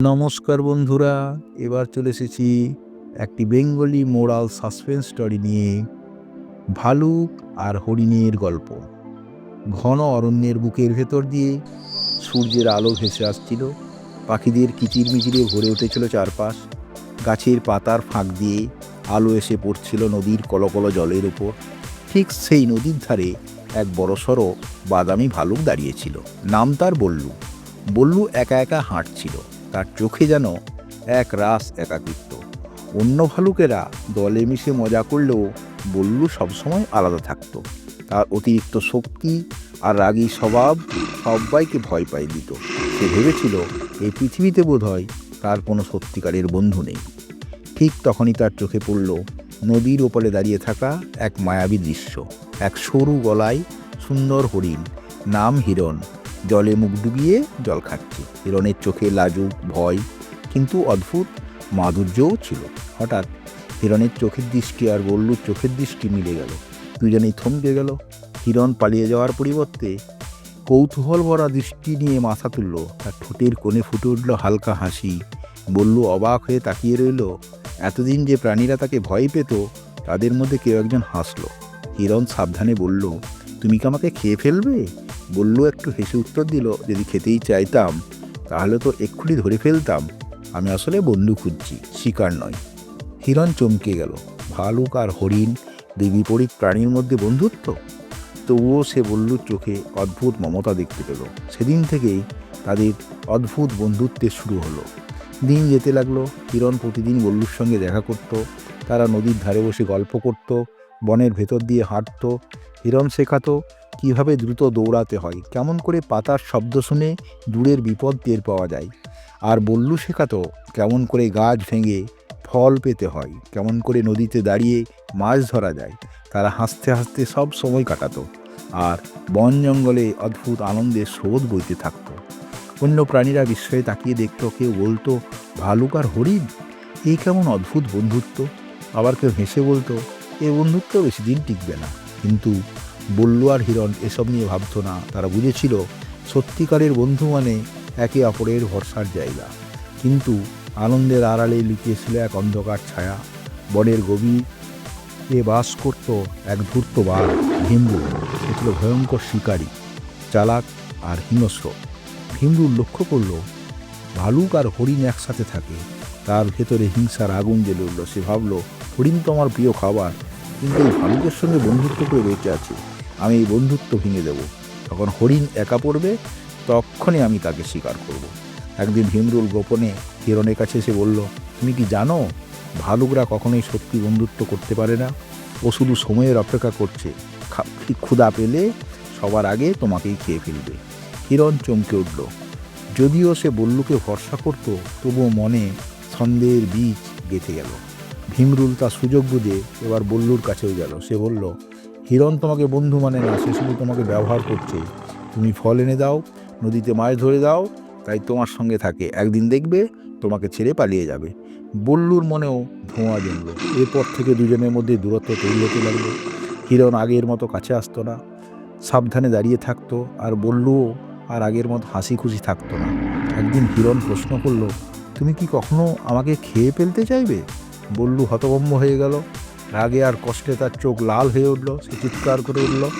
নমস্কার বন্ধুরা, এবার চলে এসেছি একটি বেঙ্গলি মোরাল সাসপেন্স স্টোরি নিয়ে ভালুক আর হরিণের গল্প। ঘন অরণ্যের বুকের ভেতর দিয়ে সূর্যের আলো ভেসে আসছিল। পাখিদের কিচিরমিচিরে ভরে উঠেছিল চারপাশ। গাছের পাতার ফাঁক দিয়ে আলো এসে পড়ছিল নদীর কলকল জলের উপর। ঠিক সেই নদীর ধারে এক বড়সড় বাদামি ভালুক দাঁড়িয়েছিল নাম তার বল্লু। বল্লু একা একা হাঁটছিল। তার চোখে যেন এক রাস একাকিত্ব। অন্য ভালুকেরা দলে মিশে মজা করলেও বল্লু সবসময় আলাদা থাকতো। তার অতিরিক্ত শক্তি আর রাগী স্বভাব সবাইকে ভয় পাই দিত। সে ভেবেছিল এই পৃথিবীতে বোধহয় তার কোনো সত্যিকারের বন্ধু নেই। ঠিক তখনই তার চোখে পড়ল নদীর ওপরে দাঁড়িয়ে থাকা এক মায়াবী দৃশ্য। এক সরু গলায় সুন্দর হরিণ, নাম হিরণ জলে মুখ ডুবিয়ে জল খাচ্ছে। হিরণের চোখে লাজুক, ভয়, কিন্তু অদ্ভুত মাধুর্যও ছিল। হঠাৎ হিরণের চোখের দৃষ্টি আর বল্লুর চোখের দৃষ্টি মিলে গেল। দুজনেই থমকে গেল। হিরণ পালিয়ে যাওয়ার পরিবর্তে কৌতূহল ভরা দৃষ্টি নিয়ে মাথা তুলল। তার ঠোঁটের কোণে ফুটে উঠল হালকা হাসি। বল্লু অবাক হয়ে তাকিয়ে রইল। এতদিন যে প্রাণীরা তাকে ভয় পেত, তাদের মধ্যে কেউ একজন হাসলো। হিরণ সাবধানে বলল, তুমি কি আমাকে খেয়ে ফেলবে? বললু, একটু হেসে উত্তর দিল, যদি খেতেই চাইতাম, তাহলে তো এক্ষুনি ধরে ফেলতাম। আমি আসলে বন্ধু খুঁজছি, শিকার নয় হিরণ চমকে গেল। ভালুক আর হরিণ দুই বিপরীত প্রাণীর মধ্যে বন্ধুত্ব? তবুও সে বল্লুর চোখে অদ্ভুত মমতা দেখতে পেল। সেদিন থেকেই তাদের অদ্ভুত বন্ধুত্বের শুরু হলো। দিন যেতে লাগল, হিরণ প্রতিদিন বল্লুর সঙ্গে দেখা করত। তারা নদীর ধারে বসে গল্প করত, বনের ভেতর দিয়ে হাঁটতো। হিরণ শেখাতো কীভাবে দ্রুত দৌড়াতে হয়, কেমন করে পাতার শব্দ শুনে দূরের বিপদ টের পাওয়া যায়, আর বল্লু শেখাতো কেমন করে গাছ ভেঙে ফল পেতে হয়, কেমন করে নদীতে দাঁড়িয়ে মাছ ধরা যায়, তারা হাসতে হাসতে সব সময় কাটাতো, আর বন জঙ্গলে অদ্ভুত আনন্দের স্রোত বইতে থাকতো। অন্য প্রাণীরা বিস্ময়ে তাকিয়ে দেখত, কেউ বলতো, ভালুক আর হরিণ? এই কেমন অদ্ভুত বন্ধুত্ব? আবার কেউ হেসে বলতো, এ বন্ধুত্ব বেশি দিন টিকবে না। কিন্তু বল্লু আর হিরণ এসব নিয়ে ভাবত না। তারা বুঝেছিল সত্যিকারের বন্ধু মানে একে অপরের ভরসার জায়গা। কিন্তু আনন্দের আড়ালে লুকিয়েছিল এক অন্ধকার ছায়া। বনের গভীর এ বাস করত এক ধূর্ত বাঘ ভীমরু ছিল ভয়ঙ্কর শিকারী, চালাক আর হিংস্র। ভীমরুল লক্ষ্য করল, ভালুক আর হরিণ একসাথে থাকে। তার ভেতরে হিংসার আগুন জ্বেলে উঠল। সে ভাবল, হরিণ তো আমার প্রিয় খাবার। কিন্তু এই ভালুকের সঙ্গে বন্ধুত্ব করে বেঁচে আছে। আমি এই বন্ধুত্ব ভেঙে দেব। তখন হরিণ একা পড়বে তখনই আমি তাকে স্বীকার করব। একদিন ভীমরুল গোপনে হিরণের কাছে এসে বলল, তুমি কি জানো, ভালুকরা কখনোই সত্যি বন্ধুত্ব করতে পারে না? ও শুধু সময়ের অপেক্ষা করছে। ক্ষুধা পেলে সবার আগে তোমাকেই খেয়ে ফেলবে। হিরণ চমকে উঠল। যদিও সে বল্লুকে ভরসা করত, তবুও মনে সন্দেহের বীজ গেঁথে গেল। ভীমরুল তার সুযোগ বুঝে এবার বল্লুর কাছেও গেল। সে বলল হিরণ তোমাকে বন্ধু মানে না, সে শুধু তোমাকে ব্যবহার করছে। তুমি ফল এনে দাও, নদীতে মাছ ধরে দাও, তাই তোমার সঙ্গে থাকে। একদিন দেখবে তোমাকে ছেড়ে পালিয়ে যাবে। বল্লুর মনেও ধোঁয়া জমল। এরপর থেকে দুজনের মধ্যে দূরত্ব তৈরি হতে লাগল। হিরণ আগের মতো কাছে আসতো না। সাবধানে দাঁড়িয়ে থাকতো, আর বল্লুও আর আগের মতো হাসি খুশি থাকতো না। একদিন হিরণ প্রশ্ন করল, তুমি কি কখনো আমাকে খেয়ে ফেলতে চাইবে? বল্লু হতভম্ব হয়ে গেল। রাগে আর কষ্টে তার চোখ লাল হয়ে উঠল, সে চিৎকার করে উঠল,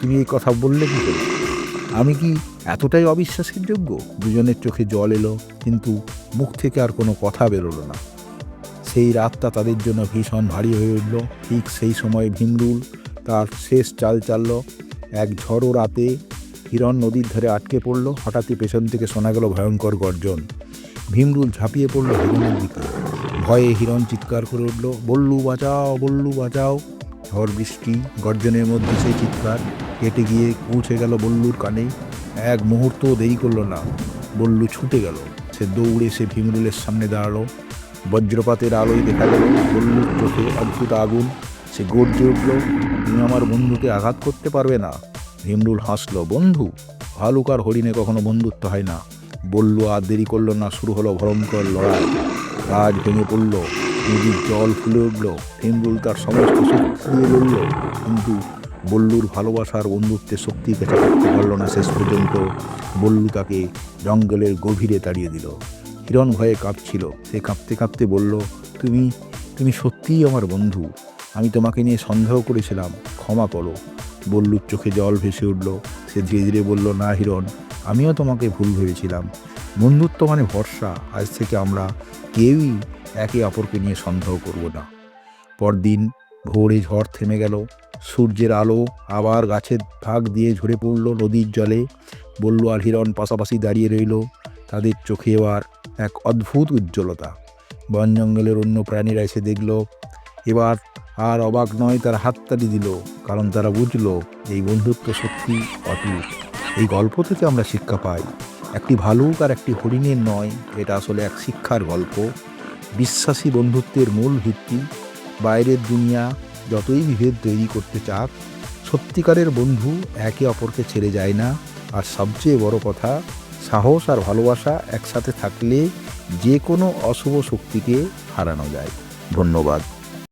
তুমি এই কথা বললে কি করে? আমি কি এতটাই অবিশ্বাসের যোগ্য? দুজনের চোখে জল এলো, কিন্তু মুখ থেকে আর কোনো কথা বেরোলো না। সেই রাতটা তাদের জন্য ভীষণ ভারী হয়ে উঠল। ঠিক সেই সময় ভীমরুল তার শেষ চাল চালল। এক ঝড়ো রাতে হিরণ নদীর ধারে আটকে পড়ল। হঠাৎই পেছন থেকে শোনা গেল ভয়ঙ্কর গর্জন। ভীমরুল ঝাঁপিয়ে পড়ল হিরণের দিকে। ভয়ে হিরণ চিৎকার করে উঠল, বল্লু, বাঁচাও বল্লু, বাঁচাও। ঝড় বৃষ্টি, গর্জনের মধ্যে সেই চিৎকার কেটে গিয়ে পৌঁছে গেল বল্লুর কানে। এক মুহূর্ত দেরি করল না, বল্লু ছুটে গেল। সে দৌড়ে সে ভীমরুলের সামনে দাঁড়াল। বজ্রপাতের আলোয় দেখা গেল বল্লুর চোখে অদ্ভুত আগুন। সে গর্জে উঠল, তুমি আমার বন্ধুকে আঘাত করতে পারবে না। ভীমরুল হাসলো, বন্ধু, ভালুক আর হরিণে কখনো বন্ধুত্ব হয় না। বলল আর দেরি করল না, শুরু হলো ভয়ঙ্কর লড়াই। গাছ ভেঙে পড়ল, নদীর জল ফুলে উঠল ভীমরুল তার সমস্ত শক্তি লড়ল কিন্তু বল্লুর ভালোবাসার বন্ধুত্বের শক্তি পেঁচা করতে পারল না শেষ পর্যন্ত। বল্লু তাকে জঙ্গলের গভীরে তাড়িয়ে দিল। হিরণ ভয়ে কাঁপছিল। সে কাঁপতে কাঁপতে বলল, তুমি তুমি সত্যিই আমার বন্ধু। আমি তোমাকে নিয়ে সন্দেহ করেছিলাম। ক্ষমা করো। বল্লুর চোখে জল ভেসে উঠল। সে ধীরে ধীরে বলল, না হিরণ, আমিও তোমাকে ভুল ভেবেছিলাম। বন্ধুত্ব মানে ভরসা। আজ থেকে আমরা কেউই একে অপরকে নিয়ে সন্দেহ করব না। পরদিন ভোরে ঝড় থেমে গেল, সূর্যের আলো আবার গাছের ভাগ দিয়ে ঝরে পড়ল নদীর জলে। বল্লু আর হিরণ পাশাপাশি দাঁড়িয়ে রইল, তাদের চোখে এবার এক অদ্ভুত উজ্জ্বলতা। বন জঙ্গলের অন্য প্রাণীরা এসে দেখল, এবার আর অবাক নয় তারা হাততালি দিল, কারণ তারা বুঝলো এই বন্ধুত্ব সত্যি অটুট। এই গল্প থেকে আমরা শিক্ষা পাই একটি ভালুক আর একটি হরিণের নয়, এটা আসলে এক শিক্ষার গল্প। বিশ্বাসী বন্ধুত্বের মূল ভিত্তি, বাইরের দুনিয়া যতই বিভেদ তৈরি করতে চাক, সত্যিকারের বন্ধু একে অপরকে ছেড়ে যায় না। আর সবচেয়ে বড় কথা, সাহস আর ভালোবাসা একসাথে থাকলে যে কোনো অশুভ শক্তিকে হারানো যায়। ধন্যবাদ।